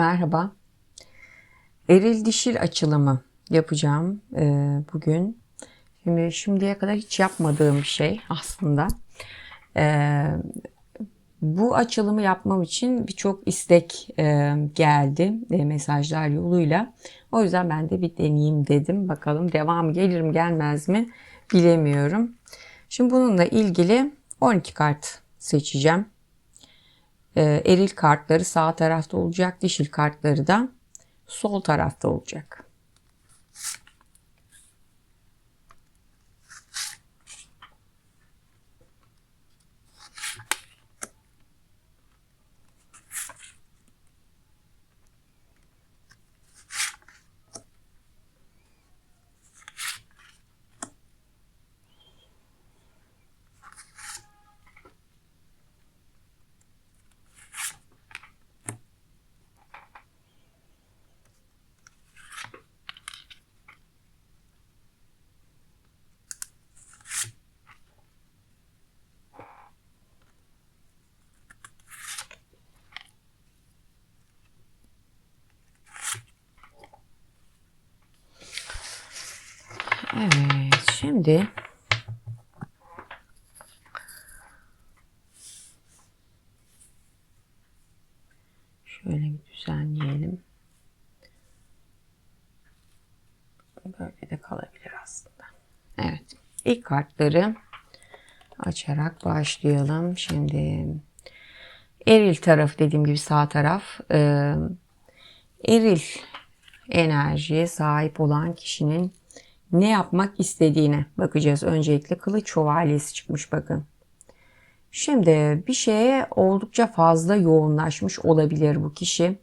Merhaba. Eril dişil açılımı yapacağım e, bugün. Şimdi şimdiye kadar hiç yapmadığım bir şey aslında. E, bu açılımı yapmam için birçok istek e, geldi e, mesajlar yoluyla. O yüzden ben de bir deneyeyim dedim. Bakalım devam gelir mi gelmez mi bilemiyorum. Şimdi bununla ilgili 12 kart seçeceğim. E, eril kartları sağ tarafta olacak, dişil kartları da sol tarafta olacak. Evet, şimdi şöyle bir düzenleyelim. Böyle de kalabilir aslında. Evet, ilk kartları açarak başlayalım. Şimdi eril taraf dediğim gibi sağ taraf. Ee, eril enerjiye sahip olan kişinin ne yapmak istediğine bakacağız. Öncelikle kılıç şövalyesi çıkmış bakın. Şimdi bir şeye oldukça fazla yoğunlaşmış olabilir bu kişi.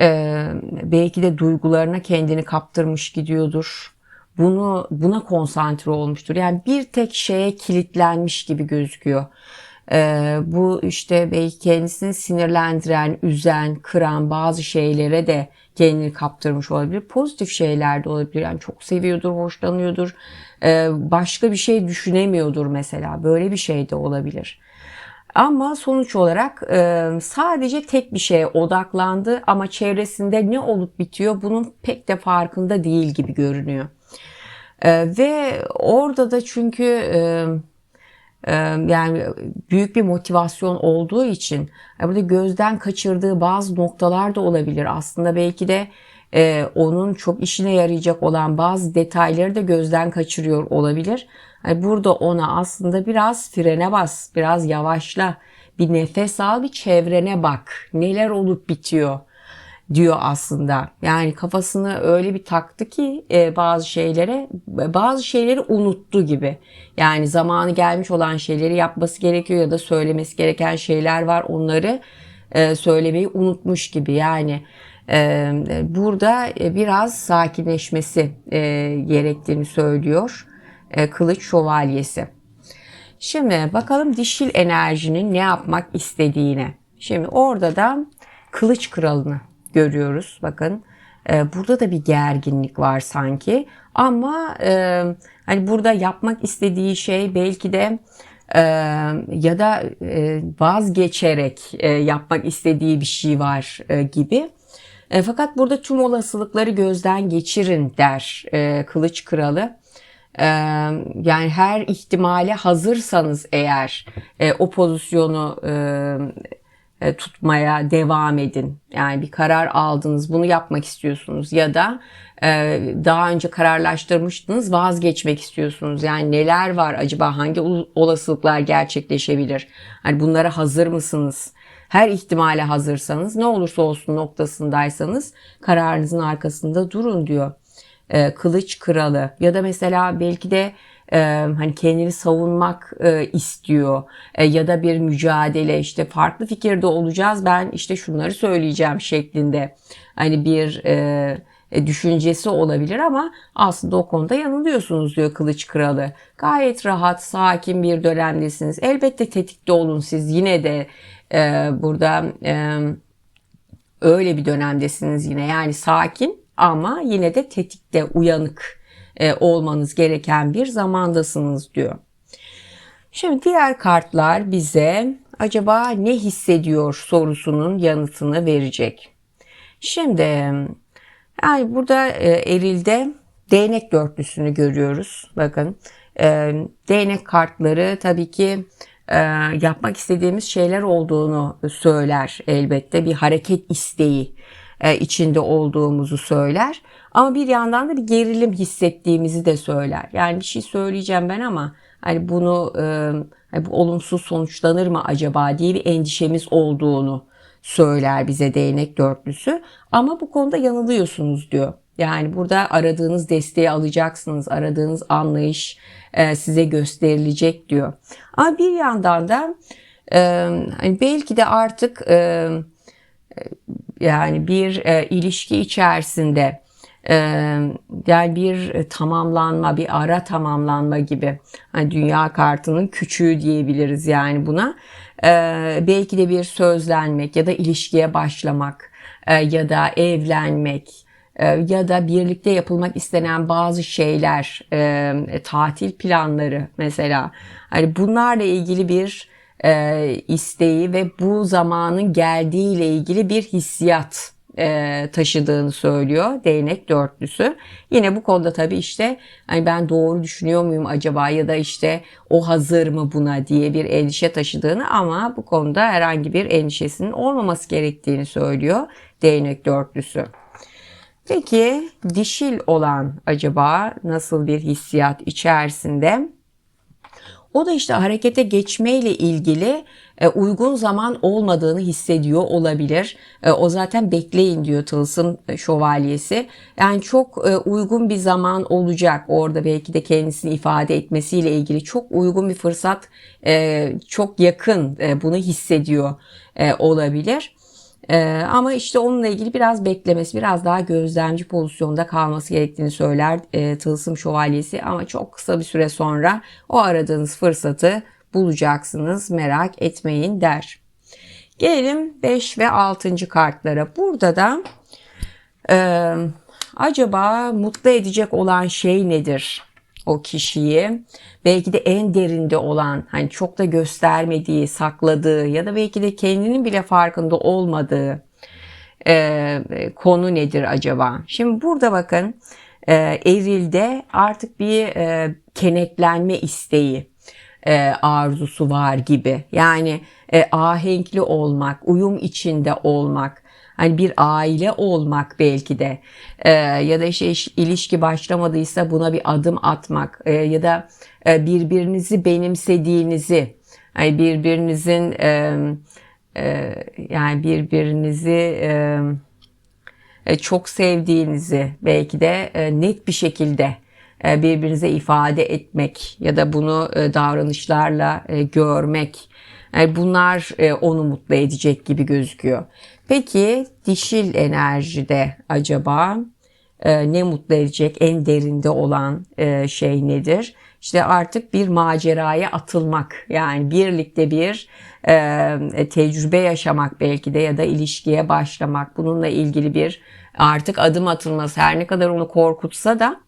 Ee, belki de duygularına kendini kaptırmış gidiyordur. Bunu buna konsantre olmuştur. Yani bir tek şeye kilitlenmiş gibi gözüküyor. Ee, bu işte belki kendisini sinirlendiren, üzen, kıran bazı şeylere de kendini kaptırmış olabilir. Pozitif şeyler de olabilir. Yani çok seviyordur, hoşlanıyordur. Ee, başka bir şey düşünemiyordur mesela. Böyle bir şey de olabilir. Ama sonuç olarak e, sadece tek bir şeye odaklandı ama çevresinde ne olup bitiyor bunun pek de farkında değil gibi görünüyor. Ee, ve orada da çünkü e, yani büyük bir motivasyon olduğu için burada gözden kaçırdığı bazı noktalar da olabilir. Aslında belki de e, onun çok işine yarayacak olan bazı detayları da gözden kaçırıyor olabilir. Yani burada ona aslında biraz frene bas, biraz yavaşla, bir nefes al, bir çevrene bak. Neler olup bitiyor diyor aslında. Yani kafasını öyle bir taktı ki e, bazı şeylere bazı şeyleri unuttu gibi. Yani zamanı gelmiş olan şeyleri yapması gerekiyor ya da söylemesi gereken şeyler var. Onları e, söylemeyi unutmuş gibi. Yani e, burada biraz sakinleşmesi e, gerektiğini söylüyor. E, Kılıç Şövalyesi. Şimdi bakalım dişil enerjinin ne yapmak istediğine. Şimdi orada da Kılıç Kralı'nı görüyoruz. Bakın e, burada da bir gerginlik var sanki. Ama e, hani burada yapmak istediği şey belki de e, ya da e, vazgeçerek e, yapmak istediği bir şey var e, gibi. E, fakat burada tüm olasılıkları gözden geçirin der e, Kılıç Kralı. E, yani her ihtimale hazırsanız eğer e, o pozisyonu e, tutmaya devam edin. Yani bir karar aldınız, bunu yapmak istiyorsunuz ya da e, daha önce kararlaştırmıştınız, vazgeçmek istiyorsunuz. Yani neler var acaba, hangi olasılıklar gerçekleşebilir? Hani bunlara hazır mısınız? Her ihtimale hazırsanız, ne olursa olsun noktasındaysanız kararınızın arkasında durun diyor. E, kılıç kralı ya da mesela belki de e, hani kendini savunmak e, istiyor e, ya da bir mücadele işte farklı fikirde olacağız ben işte şunları söyleyeceğim şeklinde hani bir e, düşüncesi olabilir ama aslında o konuda yanılıyorsunuz diyor Kılıç Kralı. Gayet rahat, sakin bir dönemdesiniz. Elbette tetikte olun siz yine de e, burada e, öyle bir dönemdesiniz yine. Yani sakin ama yine de tetikte, uyanık e, olmanız gereken bir zamandasınız diyor. Şimdi diğer kartlar bize acaba ne hissediyor sorusunun yanıtını verecek. Şimdi yani burada e, erilde değnek dörtlüsünü görüyoruz. Bakın e, değnek kartları tabii ki e, yapmak istediğimiz şeyler olduğunu söyler elbette. Bir hareket isteği içinde olduğumuzu söyler. Ama bir yandan da bir gerilim hissettiğimizi de söyler. Yani bir şey söyleyeceğim ben ama hani bunu e, hani bu olumsuz sonuçlanır mı acaba diye bir endişemiz olduğunu söyler bize değnek dörtlüsü. Ama bu konuda yanılıyorsunuz diyor. Yani burada aradığınız desteği alacaksınız, aradığınız anlayış e, size gösterilecek diyor. Ama bir yandan da e, hani belki de artık e, yani bir e, ilişki içerisinde e, yani bir tamamlanma, bir ara tamamlanma gibi. Hani dünya kartının küçüğü diyebiliriz yani buna. E, belki de bir sözlenmek ya da ilişkiye başlamak e, ya da evlenmek e, ya da birlikte yapılmak istenen bazı şeyler, e, tatil planları mesela. Hani bunlarla ilgili bir e, isteği ve bu zamanın geldiğiyle ilgili bir hissiyat e, taşıdığını söylüyor değnek dörtlüsü. Yine bu konuda tabii işte hani ben doğru düşünüyor muyum acaba ya da işte o hazır mı buna diye bir endişe taşıdığını ama bu konuda herhangi bir endişesinin olmaması gerektiğini söylüyor değnek dörtlüsü. Peki dişil olan acaba nasıl bir hissiyat içerisinde? O da işte harekete geçmeyle ilgili e, uygun zaman olmadığını hissediyor olabilir. E, o zaten bekleyin diyor Tılsım şövalyesi. Yani çok e, uygun bir zaman olacak orada belki de kendisini ifade etmesiyle ilgili çok uygun bir fırsat çok yakın bunu hissediyor olabilir. Ee, ama işte onunla ilgili biraz beklemesi, biraz daha gözlemci pozisyonda kalması gerektiğini söyler e, Tılsım Şövalyesi. Ama çok kısa bir süre sonra o aradığınız fırsatı bulacaksınız merak etmeyin der. Gelelim 5 ve 6. kartlara. Burada da e, acaba mutlu edecek olan şey nedir? O kişiyi belki de en derinde olan hani çok da göstermediği, sakladığı ya da belki de kendinin bile farkında olmadığı e, konu nedir acaba? Şimdi burada bakın e, erilde artık bir e, kenetlenme isteği e, arzusu var gibi. Yani e, ahenkli olmak, uyum içinde olmak, hani bir aile olmak belki de e, ya da işte ilişki başlamadıysa buna bir adım atmak e, ya da e, birbirinizi benimsediğinizi yani birbirinizin e, e, yani birbirinizi e, e, çok sevdiğinizi belki de e, net bir şekilde e, birbirinize ifade etmek ya da bunu davranışlarla görmek yani bunlar onu mutlu edecek gibi gözüküyor. Peki dişil enerjide acaba ne mutlu edecek en derinde olan şey nedir? İşte artık bir maceraya atılmak yani birlikte bir tecrübe yaşamak belki de ya da ilişkiye başlamak bununla ilgili bir artık adım atılması her ne kadar onu korkutsa da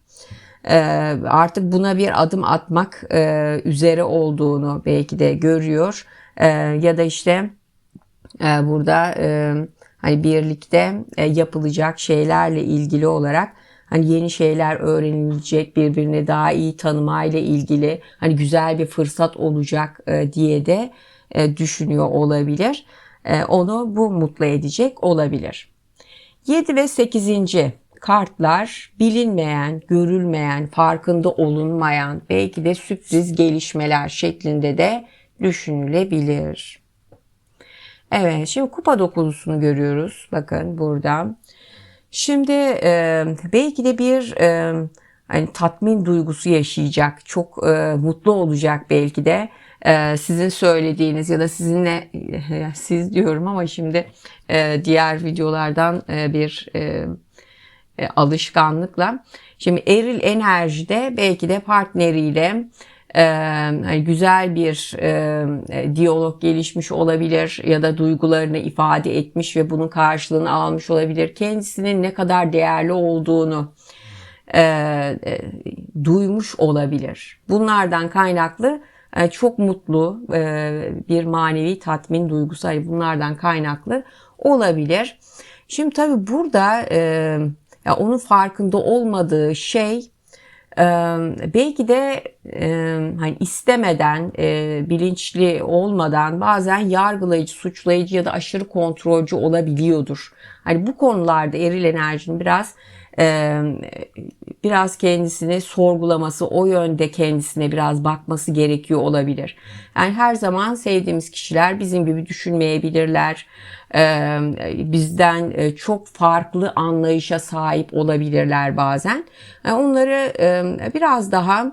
ee, artık buna bir adım atmak e, üzere olduğunu belki de görüyor ee, ya da işte e, burada e, hani birlikte yapılacak şeylerle ilgili olarak hani yeni şeyler öğrenilecek birbirini daha iyi tanımayla ilgili hani güzel bir fırsat olacak diye de düşünüyor olabilir. Onu bu mutlu edecek olabilir. 7 ve 8 kartlar bilinmeyen, görülmeyen, farkında olunmayan, belki de sürpriz gelişmeler şeklinde de düşünülebilir. Evet, şimdi kupa dokulusunu görüyoruz. Bakın burada. Şimdi e, belki de bir e, hani tatmin duygusu yaşayacak, çok e, mutlu olacak belki de e, sizin söylediğiniz ya da sizinle siz diyorum ama şimdi e, diğer videolardan e, bir e, e, alışkanlıkla. Şimdi eril enerjide belki de partneriyle e, hani güzel bir e, diyalog gelişmiş olabilir ya da duygularını ifade etmiş ve bunun karşılığını almış olabilir. Kendisinin ne kadar değerli olduğunu e, e, duymuş olabilir. Bunlardan kaynaklı e, çok mutlu e, bir manevi tatmin duygusu bunlardan kaynaklı olabilir. Şimdi tabii burada e, ya onun farkında olmadığı şey belki de hani istemeden, bilinçli olmadan bazen yargılayıcı, suçlayıcı ya da aşırı kontrolcü olabiliyordur. Hani bu konularda eril enerjinin biraz biraz kendisini sorgulaması, o yönde kendisine biraz bakması gerekiyor olabilir. Yani her zaman sevdiğimiz kişiler bizim gibi düşünmeyebilirler. Bizden çok farklı anlayışa sahip olabilirler bazen. Yani onları biraz daha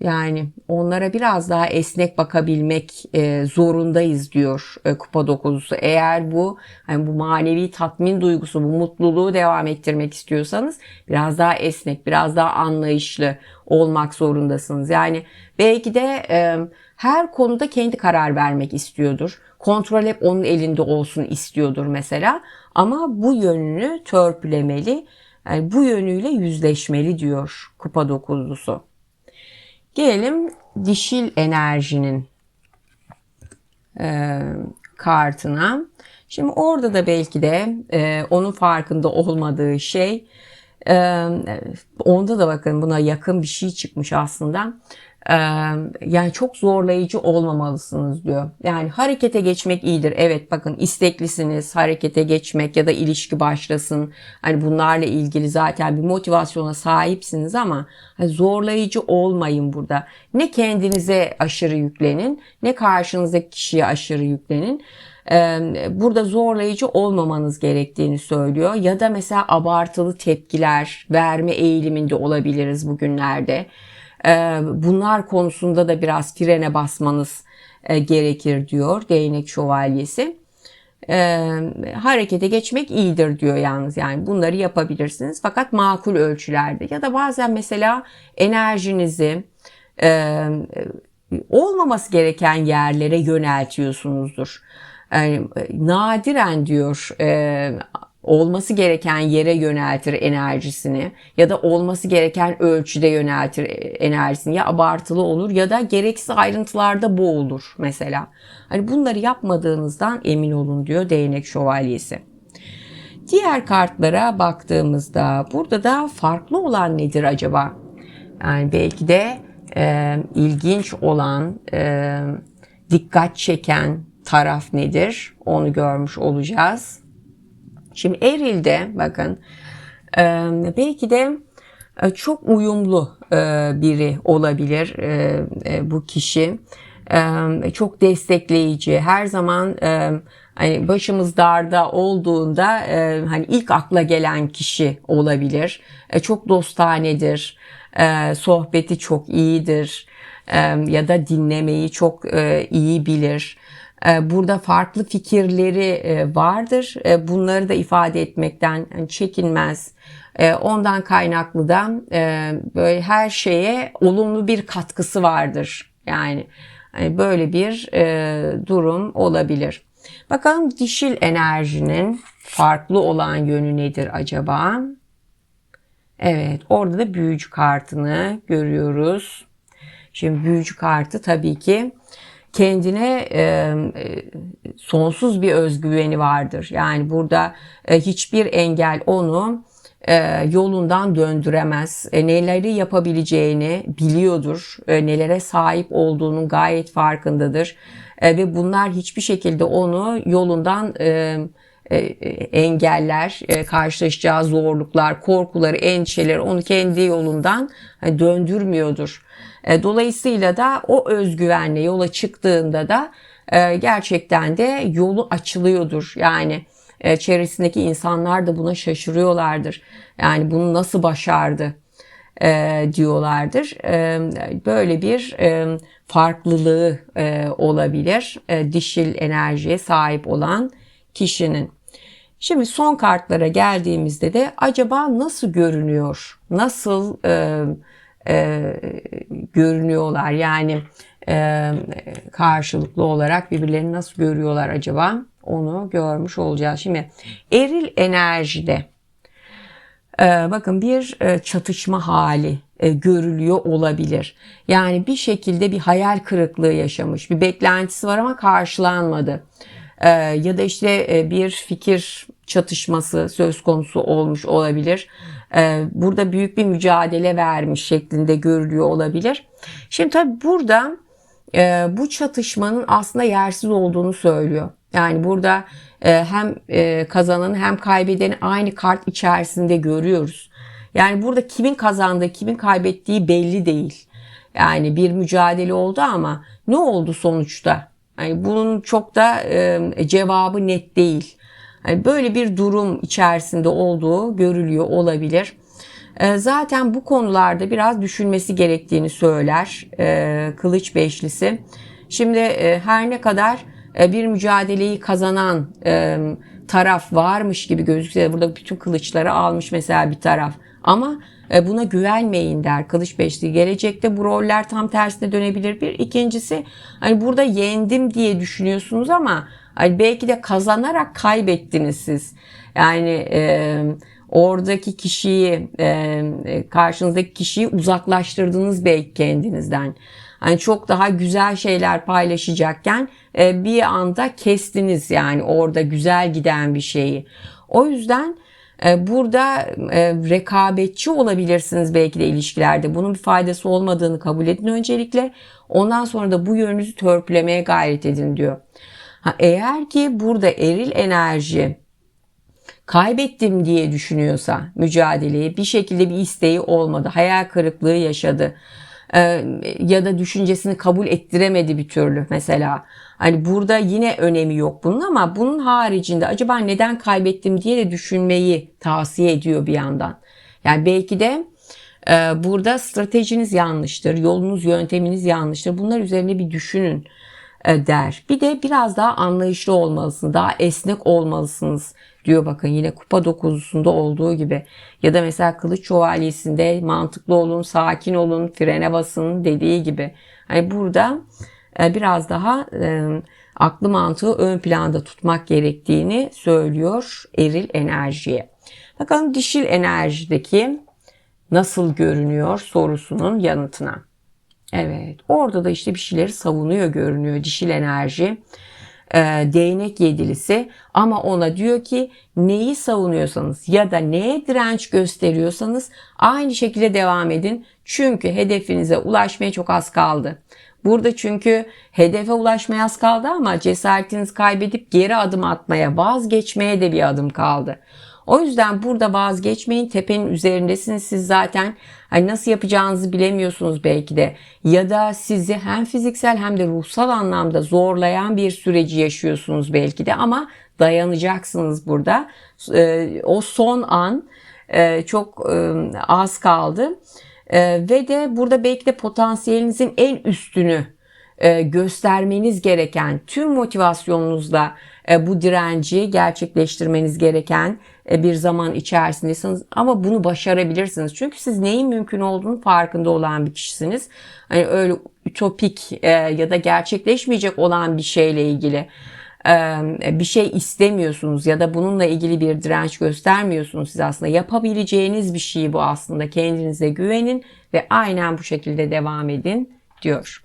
yani onlara biraz daha esnek bakabilmek e, zorundayız diyor e, kupa dokuzusu. Eğer bu hani bu manevi tatmin duygusu, bu mutluluğu devam ettirmek istiyorsanız biraz daha esnek, biraz daha anlayışlı olmak zorundasınız. Yani belki de e, her konuda kendi karar vermek istiyordur. Kontrol hep onun elinde olsun istiyordur mesela. Ama bu yönünü törpülemeli, yani bu yönüyle yüzleşmeli diyor kupa dokuzlusu. Gelelim dişil enerjinin e, kartına. Şimdi orada da belki de e, onun farkında olmadığı şey e, onda da bakın buna yakın bir şey çıkmış aslında yani çok zorlayıcı olmamalısınız diyor. Yani harekete geçmek iyidir. Evet bakın isteklisiniz harekete geçmek ya da ilişki başlasın. Hani bunlarla ilgili zaten bir motivasyona sahipsiniz ama hani zorlayıcı olmayın burada. Ne kendinize aşırı yüklenin ne karşınızdaki kişiye aşırı yüklenin burada zorlayıcı olmamanız gerektiğini söylüyor. Ya da mesela abartılı tepkiler verme eğiliminde olabiliriz bugünlerde. Ee, bunlar konusunda da biraz frene basmanız e, gerekir diyor değnek şövalyesi. Ee, harekete geçmek iyidir diyor yalnız yani bunları yapabilirsiniz fakat makul ölçülerde ya da bazen mesela enerjinizi e, olmaması gereken yerlere yöneltiyorsunuzdur. Yani, nadiren diyor e, olması gereken yere yöneltir enerjisini ya da olması gereken ölçüde yöneltir enerjisini ya abartılı olur ya da gereksiz ayrıntılarda boğulur mesela. Hani bunları yapmadığınızdan emin olun diyor değnek şövalyesi. Diğer kartlara baktığımızda burada da farklı olan nedir acaba? Yani belki de e, ilginç olan, e, dikkat çeken taraf nedir? Onu görmüş olacağız. Şimdi Eril'de bakın e, belki de e, çok uyumlu e, biri olabilir bu kişi. Çok destekleyici, her zaman hani başımız darda olduğunda hani ilk akla gelen kişi olabilir. Çok dostanedir, sohbeti çok iyidir ya da dinlemeyi çok iyi bilir. Ee, burada farklı fikirleri e, vardır. E, bunları da ifade etmekten çekinmez. E, ondan kaynaklı da böyle her şeye olumlu bir katkısı vardır. Yani böyle bir durum olabilir. Bakalım dişil enerjinin farklı olan yönü nedir acaba? Evet, orada da büyücü kartını görüyoruz. Şimdi büyücü kartı tabii ki kendine e, sonsuz bir özgüveni vardır. Yani burada e, hiçbir engel onu e, yolundan döndüremez. E, neleri yapabileceğini biliyordur. E, nelere sahip olduğunun gayet farkındadır. E, ve bunlar hiçbir şekilde onu yolundan e, e, engeller, e, karşılaşacağı zorluklar, korkuları, endişeleri onu kendi yolundan hani, döndürmüyordur. E, dolayısıyla da o özgüvenle yola çıktığında da e, gerçekten de yolu açılıyordur. Yani e, çevresindeki insanlar da buna şaşırıyorlardır. Yani bunu nasıl başardı diyorlardır. Böyle bir farklılığı olabilir dişil enerjiye sahip olan kişinin. Şimdi son kartlara geldiğimizde de acaba nasıl görünüyor? Nasıl e, e, görünüyorlar. Yani e, karşılıklı olarak birbirlerini nasıl görüyorlar acaba? Onu görmüş olacağız. Şimdi eril enerjide e, bakın bir e, çatışma hali e, görülüyor olabilir. Yani bir şekilde bir hayal kırıklığı yaşamış, bir beklentisi var ama karşılanmadı. Ee, ya da işte e, bir fikir çatışması söz konusu olmuş olabilir. Ee, burada büyük bir mücadele vermiş şeklinde görülüyor olabilir. Şimdi tabii burada e, bu çatışmanın aslında yersiz olduğunu söylüyor. Yani burada e, hem kazananı hem kaybedeni aynı kart içerisinde görüyoruz. Yani burada kimin kazandığı, kimin kaybettiği belli değil. Yani bir mücadele oldu ama ne oldu sonuçta? Yani bunun çok da e, cevabı net değil. Yani böyle bir durum içerisinde olduğu görülüyor olabilir. E, zaten bu konularda biraz düşünmesi gerektiğini söyler e, Kılıç Beşlisi. Şimdi e, her ne kadar e, bir mücadeleyi kazanan e, taraf varmış gibi gözükse de burada bütün kılıçları almış mesela bir taraf. Ama e, buna güvenmeyin der Kılıç Beşli. Gelecekte bu roller tam tersine dönebilir. Bir ikincisi hani burada yendim diye düşünüyorsunuz ama hani belki de kazanarak kaybettiniz siz. Yani e, oradaki kişiyi e, karşınızdaki kişiyi uzaklaştırdınız belki kendinizden. Hani çok daha güzel şeyler paylaşacakken e, bir anda kestiniz yani orada güzel giden bir şeyi. O yüzden e, burada e, rekabetçi olabilirsiniz belki de ilişkilerde. Bunun bir faydası olmadığını kabul edin öncelikle. Ondan sonra da bu yönünüzü törpülemeye gayret edin diyor. Ha, eğer ki burada eril enerji kaybettim diye düşünüyorsa mücadeleyi bir şekilde bir isteği olmadı, hayal kırıklığı yaşadı e, ya da düşüncesini kabul ettiremedi bir türlü mesela. Hani burada yine önemi yok bunun ama bunun haricinde acaba neden kaybettim diye de düşünmeyi tavsiye ediyor bir yandan. Yani belki de e, burada stratejiniz yanlıştır, yolunuz, yönteminiz yanlıştır. Bunlar üzerine bir düşünün der. Bir de biraz daha anlayışlı olmalısınız, daha esnek olmalısınız diyor bakın yine kupa dokuzusunda olduğu gibi. Ya da mesela kılıç şövalyesinde mantıklı olun, sakin olun, frene basın dediği gibi. Hani burada e, biraz daha e, aklı mantığı ön planda tutmak gerektiğini söylüyor eril enerjiye. Bakalım dişil enerjideki nasıl görünüyor sorusunun yanıtına. Evet orada da işte bir şeyleri savunuyor görünüyor dişil enerji. E, değnek yedilisi ama ona diyor ki neyi savunuyorsanız ya da neye direnç gösteriyorsanız aynı şekilde devam edin. Çünkü hedefinize ulaşmaya çok az kaldı. Burada çünkü hedefe ulaşmaya az kaldı ama cesaretinizi kaybedip geri adım atmaya, vazgeçmeye de bir adım kaldı. O yüzden burada vazgeçmeyin. Tepenin üzerindesiniz siz zaten. Hani nasıl yapacağınızı bilemiyorsunuz belki de. Ya da sizi hem fiziksel hem de ruhsal anlamda zorlayan bir süreci yaşıyorsunuz belki de ama dayanacaksınız burada. Ee, o son an e, çok e, az kaldı. E, ve de burada belki de potansiyelinizin en üstünü göstermeniz gereken tüm motivasyonunuzla bu direnci gerçekleştirmeniz gereken bir zaman içerisindesiniz ama bunu başarabilirsiniz. Çünkü siz neyin mümkün olduğunu farkında olan bir kişisiniz. Hani öyle ütopik ya da gerçekleşmeyecek olan bir şeyle ilgili bir şey istemiyorsunuz ya da bununla ilgili bir direnç göstermiyorsunuz siz aslında yapabileceğiniz bir şey bu aslında kendinize güvenin ve aynen bu şekilde devam edin diyor.